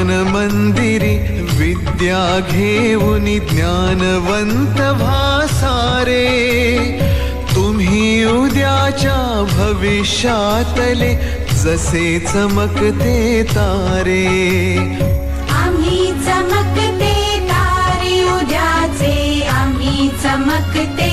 ज्ञान मंदिरी विद्या घेऊन ज्ञानवंत भासारे. तुम्ही उद्याच्या भविष्यातले जसे चमकते तारे. आम्ही चमकते तारे उद्याचे आम्ही चमकते